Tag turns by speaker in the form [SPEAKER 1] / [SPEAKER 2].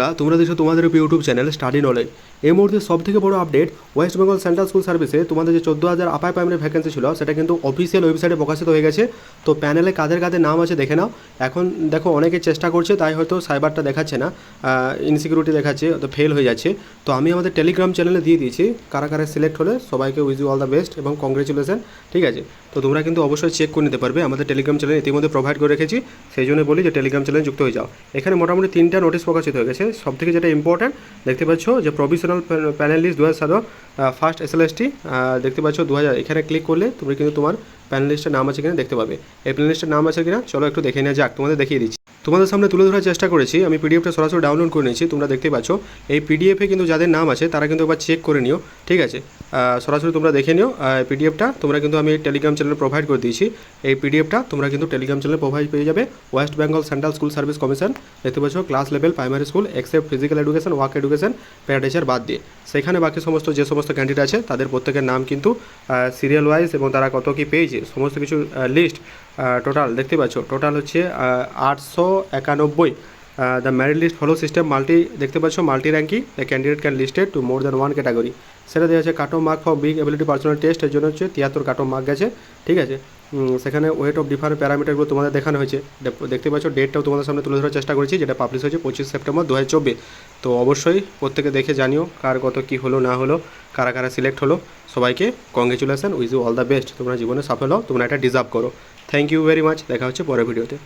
[SPEAKER 1] বন্ধুরা, তোমরা দেখছ তোমাদের ইউটিউব চ্যানেল স্টাডি নলেজ এই মুহূর্তে সব থেকে বড় update west Bengal central school সার্ভিসে তোমাদের যে চোদ্দ হাজার আপায় প্রাইমারি ভ্যাকেন্সি ছিল সেটা কিন্তু অফিসিয়াল ওয়েবসাইটে প্রকাশিত হয়ে গেছে। তো প্যানেলে কাদের কাদের নাম আছে দেখে নাও। এখন দেখো অনেকে চেষ্টা করছে তাই হয়তো সাইবারটা দেখাচ্ছে না। ইনসিকিউরিটি দেখাচ্ছে তো ফেল হয়ে যাচ্ছে। তো আমি আমাদের টেলিগ্রাম চ্যানেলে দিয়ে দিয়েছি কারা কারা সিলেক্ট হলে সবাইকে wish you all the best এবং কংগ্রেচুলেশন ঠিক আছে? তো তোমরা কিন্তু অবশ্যই চেক করে নিতে পারবে আমাদের টেলিগ্রাম চ্যানেল ইতিমধ্যে প্রোভাইড করে রেখেছি। সেই জন্য বলি যে টেলিগ্রাম চ্যানেল যুক্ত হয়ে যাও। এখানে মোটামুটি তিনটা নোটিশ প্রকাশিত হয়ে গেছে। সব থেকে যেটা ইম্পর্ট্যান্ট দেখতে পাচ্ছ যে প্রভিশনাল প্যানেল লিস্ট দু হাজার সতেরো ফার্স্ট এস এল এস দেখতে পাচ্ছ দু হাজার এখানে ক্লিক করলে তুমি কিন্তু তোমার প্যানেল লিস্টের নাম আছে কিনা দেখতে পাবে। এই প্যানেল লিস্টের নাম আছে কিনা চলো একটু দেখে নেওয়া যাক, তোমাদের দেখিয়ে দিচ্ছি। তোমাদের সামনে তুলে ধরার চেষ্টা করেছি, আমি পিডিএফটা সরাসরি ডাউনলোড করে নিয়েছি, তোমরা দেখতে পাচ্ছ। এই পিডিএফে কিন্তু যাদের নাম আছে, তারা কিন্তু একবার চেক করে নিও, ঠিক আছে? সরাসরি তোমরা দেখে নিও পিডিএফটা তোমরা কিন্তু আমি টেলিগ্রাম চ্যানেলে প্রোভাইড করে দিয়েছি। এই পিডিএফটা তোমরা কিন্তু টেলিগ্রাম চ্যানেলে প্রোভাইড পেয়ে যাবে। West Bengal central school service commission দেখতে পাচ্ছ class level primary school except physical education work education para teacher বাদ দিয়ে। সেখানে বাকি সমস্ত, যে সমস্ত ক্যান্ডিডেট আছে, তাদের প্রত্যেকের নাম কিন্তু সিরিয়াল ওয়াইজ এবং তারা কত কী পেয়েছে, সমস্ত কিছু লিস্ট টোটাল দেখতে পাচ্ছ টোটাল হচ্ছে আটশো একানব্বই। The merit list follow system multi দেখতে পাচ্ছ multi ranking the candidate can listed to more than one category সেটা দেওয়া আছে cutoff mark for big ability personal test এর জন্য হচ্ছে তিয়াত্তর কাটো মার্ক গেছে, ঠিক আছে? সেখানে ওয়েট অফ ডিফারেন্ট প্যারামিটারগুলো তোমাদের দেখানো হয়েছে। দেখতে পাচ্ছ ডেটটাও তোমাদের সামনে তুলে ধরার চেষ্টা করেছি, যেটা পাবলিশ হয়েছে পঁচিশ সেপ্টেম্বর দু হাজার চব্বিশ। তো অবশ্যই প্রত্যেকে দেখে জানিও কার কত কী হলো, না হলো, কারা কারা সিলেক্ট হলো। সবাইকে congratulation wish you all the best তোমরা জীবনে সফল হও, তোমরা এটা ডিজার্ভ করো। থ্যাংক ইউ ভেরি মাচ দেখা হচ্ছে পরের ভিডিওতে